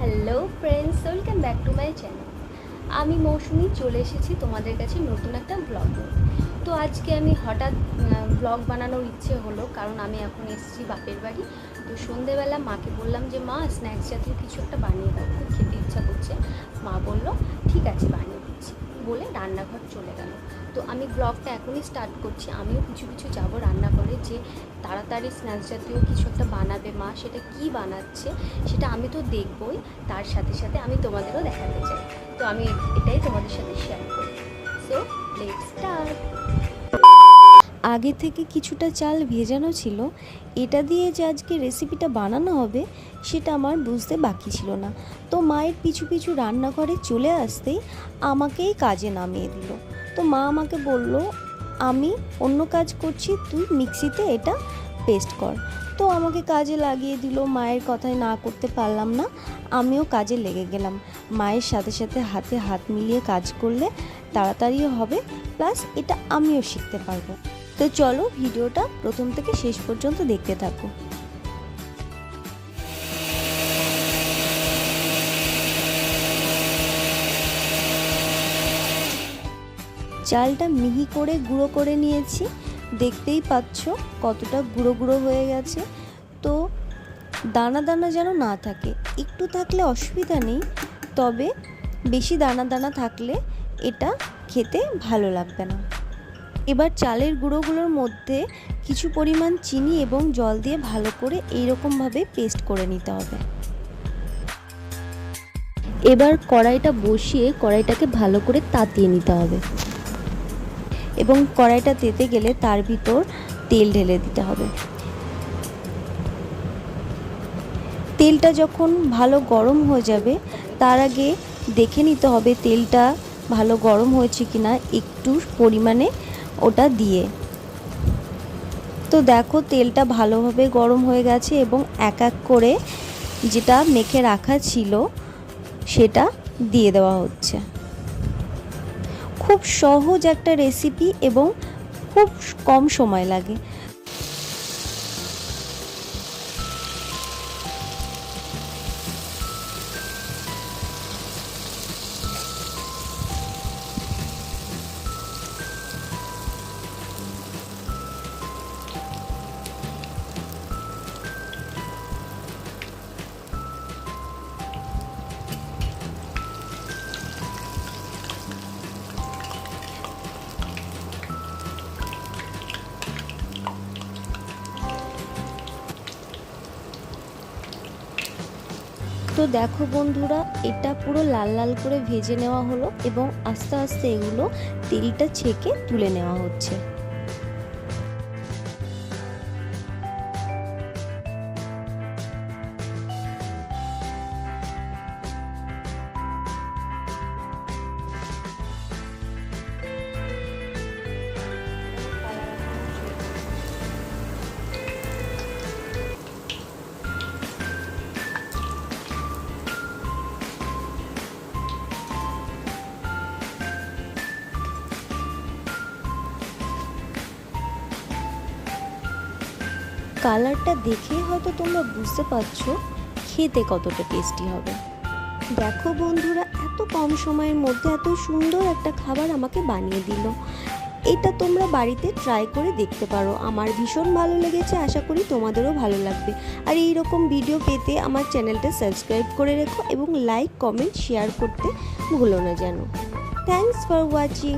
Hello friends welcome back to my channel আমি মৌসুমি চলে এসেছি তোমাদের কাছে নতুন একটা ব্লগ তো আজকে আমি হঠাৎ ব্লগ বানানোর ইচ্ছে হলো, কারণ আমি এখন এসেছি বাপের বাড়ি। তো সন্ধেবেলা মাকে বললাম যে, মা স্ন্যাক্স জাতীয় কিছু একটা বানিয়ে দাও খেতে ইচ্ছা করছে। মা বলল, ঠিক আছে, বানিয়ে দিচ্ছি। বলে রান্নাঘর চলে গেল। তো আমি ব্লগটা এখনই স্টার্ট করছি। আমিও কিছু কিছু যাব রান্নাঘরে যে তাড়াতাড়ি স্ন্যাক্স জাতীয় কিছু একটা বানাবে মা, সেটা কি বানাচ্ছে সেটা আমি তো দেখবই। তার সাথে সাথে আমি তোমাদেরও দেখাতে চাই। তো আমি এটাই তোমাদের সাথে শেয়ার করি সো লেট স্টার্ট আগে থেকে কিছুটা চাল ভেজানো ছিল, এটা দিয়ে যে আজকে রেসিপিটা বানানো হবে, সেটা আমার বুঝতে বাকি ছিল না। তো মায়ের পিছু পিছু রান্নাঘরে চলে আসতেই আমাকেই কাজে নামিয়ে দিল। তো মা আমাকে বলল, আমি অন্য কাজ করছি, তুই মিক্সিতে এটা পেস্ট কর। তো আমাকে কাজে লাগিয়ে দিল, মায়ের কথায় না করতে পারলাম না, আমিও কাজে লেগে গেলাম। মায়ের সাথে সাথে হাতে হাত মিলিয়ে কাজ করলে তাড়াতাড়িও হবে, প্লাস এটা আমিও শিখতে পারব। তো চলো ভিডিওটা প্রথম থেকে শেষ পর্যন্ত দেখতে থাকো। চালটা মিহি করে গুঁড়ো করে নিয়েছি। দেখতেই পাচ্ছ কতটা গুঁড়ো গুঁড়ো হয়ে গেছে। তো দানা দানা যেন না থাকে, একটু থাকলে অসুবিধা নেই, তবে বেশি দানা দানা থাকলে এটা খেতে ভালো লাগবে না। এবার চালের গুঁড়োগুলোর মধ্যে কিছু পরিমাণ চিনি এবং জল দিয়ে ভালো করে এইরকমভাবে পেস্ট করে নিতে হবে। এবার কড়াইটা বসিয়ে কড়াইটাকে ভালো করে তাতিয়ে নিতে হবে। এবং কড়াইটা তেতে গেলে তার ভিতর তেল ঢেলে দিতে হবে। তেলটা যখন ভালো গরম হয়ে যাবে, তার আগে দেখে নিতে হবে তেলটা ভালো গরম হয়েছে কিনা, একটু পরিমাণে ওটা দিয়ে। তো দেখো, তেলটা ভালোভাবে গরম হয়ে গেছে এবং এক এক করে যেটা মেখে রাখা ছিল, সেটা দিয়ে দেওয়া হচ্ছে। খুব সহজ একটা রেসিপি এবং খুব কম সময় লাগে। তো দেখো বন্ধুরা, এটা পুরো লাল লাল করে ভেজে নেওয়া হলো এবং আস্তে আস্তে এগুলো তেলটা ছেঁকে তুলে নেওয়া হচ্ছে। কালারটা দেখেই হয়তো তোমরা বুঝতে পারছ খেতে কতটা টেস্টি হবে। দেখো বন্ধুরা, এত কম সময়ের মধ্যে এত সুন্দর একটা খাবার আমাকে বানিয়ে দিল। এটা তোমরা বাড়িতে ট্রাই করে দেখতে পারো। আমার ভীষণ ভালো লেগেছে, আশা করি তোমাদেরও ভালো লাগবে। আর এই রকম ভিডিও পেতে আমার চ্যানেলটা সাবস্ক্রাইব করে রেখো এবং লাইক কমেন্ট শেয়ার করতে ভুলো না যেন। Thanks for watching